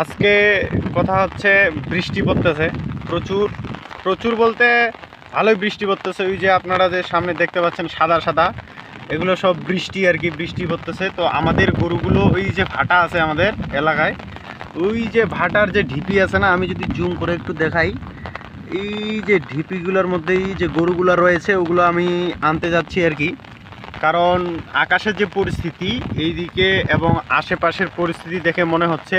আজকে কথা হচ্ছে বৃষ্টি পড়তেছে। প্রচুর প্রচুর বলতে ভালোই বৃষ্টি পড়তেছে। ওই যে আপনারা যে সামনে দেখতে পাচ্ছেন সাদা সাদা, এগুলো সব বৃষ্টি আর কি, বৃষ্টি পড়তেছে। তো আমাদের গরুগুলো ওই যে ভাটা আছে আমাদের এলাকায়, ওই যে ভাটার যে ঢিপি আছে না, আমি যদি জুম করে একটু দেখাই। এই যে ঢিপিগুলোর মধ্যেই যে গরুগুলো রয়েছে, ওগুলো আমি আনতে যাচ্ছি আর কি। কারণ আকাশের যে পরিস্থিতি, এইদিকে এবং আশেপাশের পরিস্থিতি দেখে মনে হচ্ছে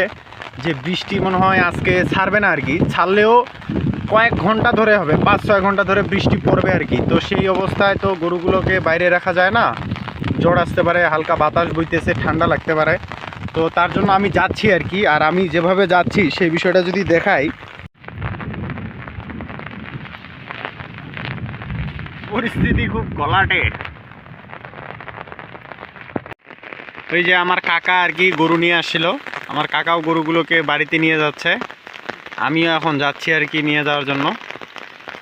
যে বৃষ্টি মনে হয় আজকে ছাড়বে না আর কি, ছাড়লেও কয়েক ঘণ্টা ধরে হবে, পাঁচ ছয় ঘণ্টা ধরে বৃষ্টি পড়বে আর কি। তো সেই অবস্থায় তো গরুগুলোকে বাইরে রাখা যায় না জ্বর আসতে পারে, হালকা বাতাস বইতেছে, ঠান্ডা লাগতে পারে। তো তার জন্য আমি যাচ্ছি আর কি, আর আমি যেভাবে যাচ্ছি সেই বিষয়টা যদি দেখাই। পরিস্থিতি খুব গলাটে। ওই যে আমার কাকা আর কি গরু নিয়ে আসছিল। আমার কাকাও গরুগুলোকে বাড়িতে নিয়ে যাচ্ছে। আমিও এখন যাচ্ছি আর কি নিয়ে যাওয়ার জন্য।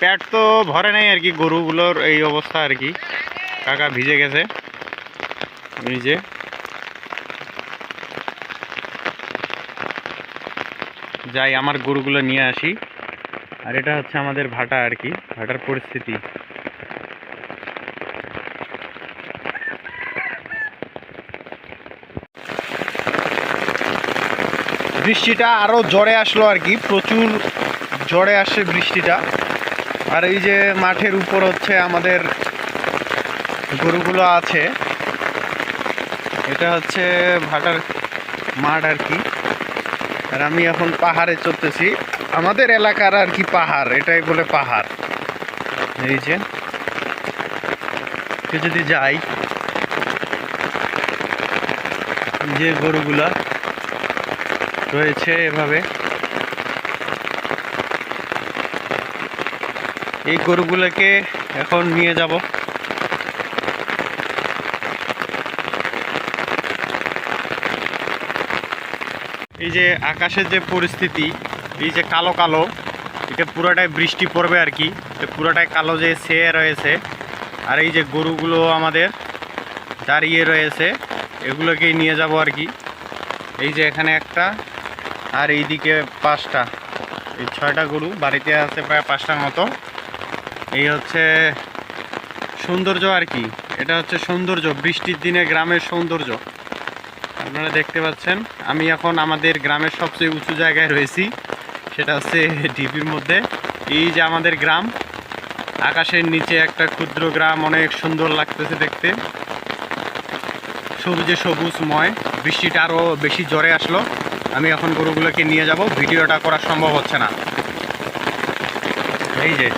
পেট তো ভরে নেই আর কি, গরুগুলোর এই অবস্থা আর কি। কাকা ভিজে গেছে। যে। যাই, আমার গরুগুলো নিয়ে আসি। আর এটা হচ্ছে আমাদের ভাটা আর কি, ভাটার পরিস্থিতি। বৃষ্টিটা আরও জোরে আসলো আর কি, প্রচুর জোরে আসে বৃষ্টিটা। আর এই যে মাঠের উপর হচ্ছে আমাদের গরুগুলো আছে, এটা হচ্ছে ভাটার মাঠ আর কি। আর আমি এখন পাহাড়ে চড়তেছি, আমাদের এলাকার আর কি পাহাড়, এটাই বলে পাহাড়। এই যে, যদি যাই, যে গরুগুলা রয়েছে এভাবে। এই গরুগুলোকে এখন নিয়ে যাব। এই যে আকাশের যে পরিস্থিতি, এই যে কালো কালো, এটা পুরোটাই বৃষ্টি পড়বে আর কি। পুরোটাই কালো যে সেয়ে রয়েছে। আর এই যে গরুগুলো আমাদের দাঁড়িয়ে রয়েছে, এগুলোকেই নিয়ে যাব আর কি। এই যে এখানে একটা আর এইদিকে পাঁচটা। এই ছয়টা গরু, বাড়িতে আছে প্রায় পাঁচটার মতো। এই হচ্ছে সৌন্দর্য আর কি। এটা হচ্ছে সৌন্দর্য, বৃষ্টির দিনে গ্রামের সৌন্দর্য। আপনারা দেখতে পাচ্ছেন, আমি এখন আমাদের গ্রামের সবচেয়ে উঁচু জায়গায় রয়েছি। সেটা হচ্ছে ডিপির মধ্যে। এই যে আমাদের গ্রাম, আকাশের নিচে একটা ক্ষুদ্র গ্রাম, অনেক সুন্দর লাগতেছে দেখতে। সবুজে সবুজময় বৃষ্টিটা আরও বেশি জ্বরে আসলো। আমি এখন গরুগুলোকে নিয়ে যাব। ভিডিওটা করা সম্ভব হচ্ছে না। এই যে।